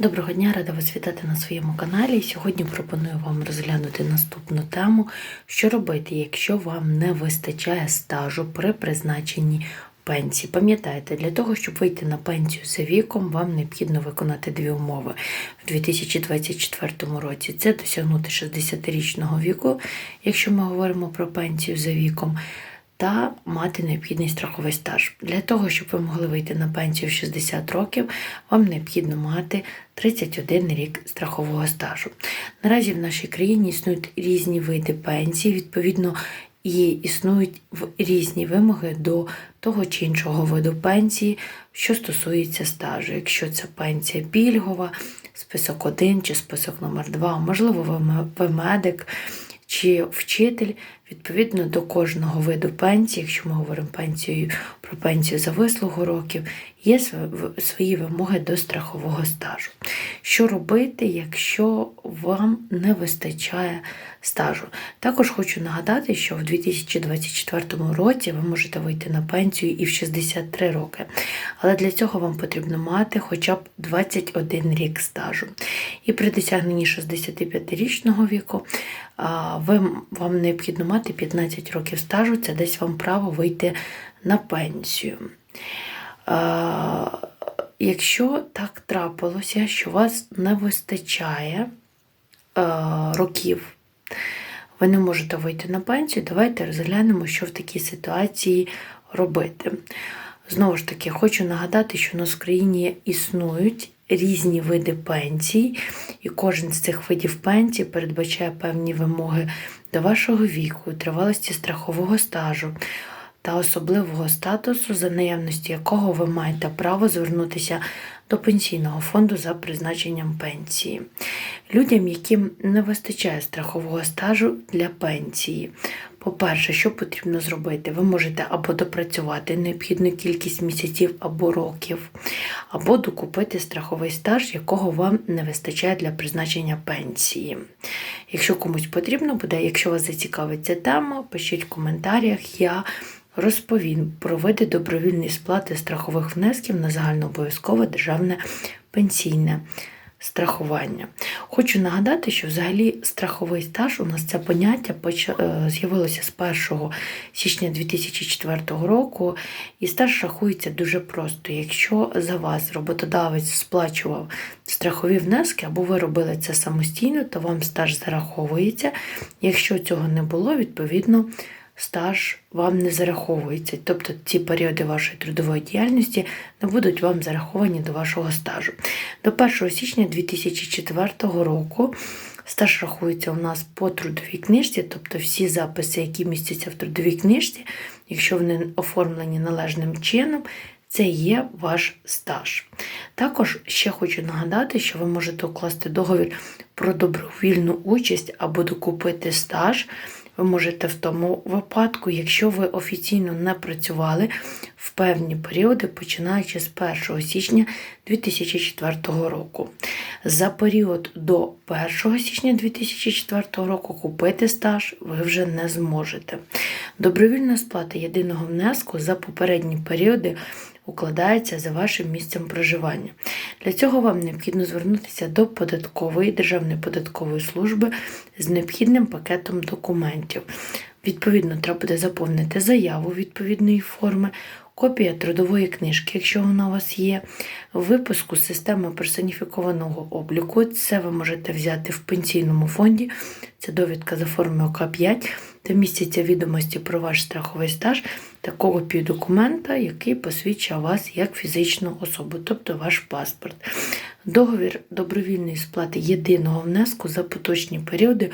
Доброго дня, рада вас вітати на своєму каналі. Сьогодні пропоную вам розглянути наступну тему, що робити, якщо вам не вистачає стажу при призначенні пенсії. Пам'ятайте, для того, щоб вийти на пенсію за віком, вам необхідно виконати дві умови в 2024 році. Це досягнути 60-річного віку, якщо ми говоримо про пенсію за віком та мати необхідний страховий стаж. Для того, щоб ви могли вийти на пенсію в 60 років, вам необхідно мати 31 рік страхового стажу. Наразі в нашій країні існують різні види пенсії, відповідно, і існують різні вимоги до того чи іншого виду пенсії, що стосується стажу. Якщо це пенсія пільгова, список 1 чи список номер 2, можливо, ви медик чи вчитель, відповідно до кожного виду пенсії, якщо ми говоримо пенсію про пенсію за вислугу років, є св- свої вимоги до страхового стажу. Що робити, якщо вам не вистачає стажу? Також хочу нагадати, що в 2024 році ви можете вийти на пенсію і в 63 роки, але для цього вам потрібно мати хоча б 21 рік стажу. І при досягненні 65-річного віку ви, вам необхідно мати 15 років стажу, це дасть вам право вийти на пенсію. Якщо так трапилося, що вас не вистачає а, років, ви не можете вийти на пенсію, давайте розглянемо, що в такій ситуації робити. Знову ж таки, хочу нагадати, що у нас в країні існують різні види пенсій, і кожен з цих видів пенсій передбачає певні вимоги до вашого віку, тривалості страхового стажу та особливого статусу, за наявності якого ви маєте право звернутися до пенсійного фонду за призначенням пенсії. Людям, яким не вистачає страхового стажу для пенсії. По-перше, що потрібно зробити? Ви можете або допрацювати необхідну кількість місяців або років, або докупити страховий стаж, якого вам не вистачає для призначення пенсії. Якщо комусь потрібно буде, якщо вас зацікавить ця тема, пишіть в коментарях. Я розповім про види добровільної сплати страхових внесків на загальнообов'язкове державне пенсійне страхування. Хочу нагадати, що взагалі страховий стаж у нас це поняття е, з'явилося з 1 січня 2004 року, і стаж рахується дуже просто. Якщо за вас роботодавець сплачував страхові внески, або ви робили це самостійно, то вам стаж зараховується. Якщо цього не було, відповідно стаж вам не зараховується. Тобто ці періоди вашої трудової діяльності не будуть вам зараховані до вашого стажу. До 1 січня 2004 року стаж рахується у нас по трудовій книжці, тобто всі записи, які містяться в трудовій книжці, якщо вони оформлені належним чином, це є ваш стаж. Також ще хочу нагадати, що ви можете укласти договір про добровільну участь або докупити стаж. Ви можете в тому випадку, якщо ви офіційно не працювали в певні періоди, починаючи з 1 січня 2004 року. За період до 1 січня 2004 року купити стаж ви вже не зможете. Добровільна сплата єдиного внеску за попередні періоди укладається за вашим місцем проживання. Для цього вам необхідно звернутися до податкової Державної податкової служби з необхідним пакетом документів. Відповідно, треба буде заповнити заяву відповідної форми, копія трудової книжки, якщо вона у вас є, випуску системи персоніфікованого обліку. Це ви можете взяти в пенсійному фонді. Це довідка за формою ОК5, де містяться відомості про ваш страховий стаж та копію документа, який посвідчує вас як фізичну особу, тобто ваш паспорт. Договір добровільної сплати єдиного внеску за поточні періоди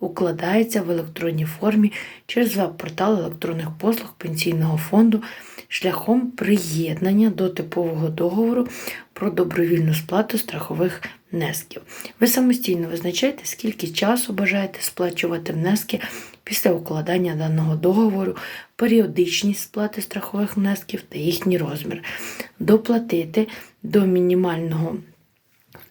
укладається в електронній формі через веб-портал електронних послуг пенсійного фонду шляхом приєднання до типового договору про добровільну сплату страхових внесків. Ви самостійно визначаєте, скільки часу бажаєте сплачувати внески після укладання даного договору, періодичність сплати страхових внесків та їхній розмір. Доплатити до мінімального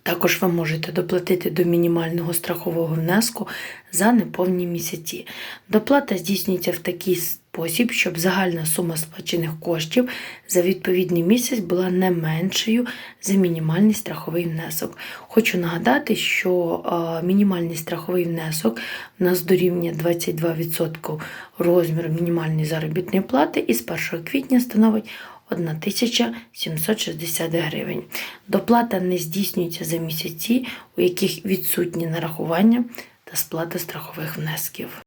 також ви можете доплатити до мінімального страхового внеску за неповні місяці. Доплата здійснюється в такий спосіб, щоб загальна сума сплачених коштів за відповідний місяць була не меншою за мінімальний страховий внесок. Хочу нагадати, що мінімальний страховий внесок у нас дорівнює 22% розміру мінімальної заробітної плати і з 1 квітня становить 1760 гривень. Доплата не здійснюється за місяці, у яких відсутні нарахування та сплата страхових внесків.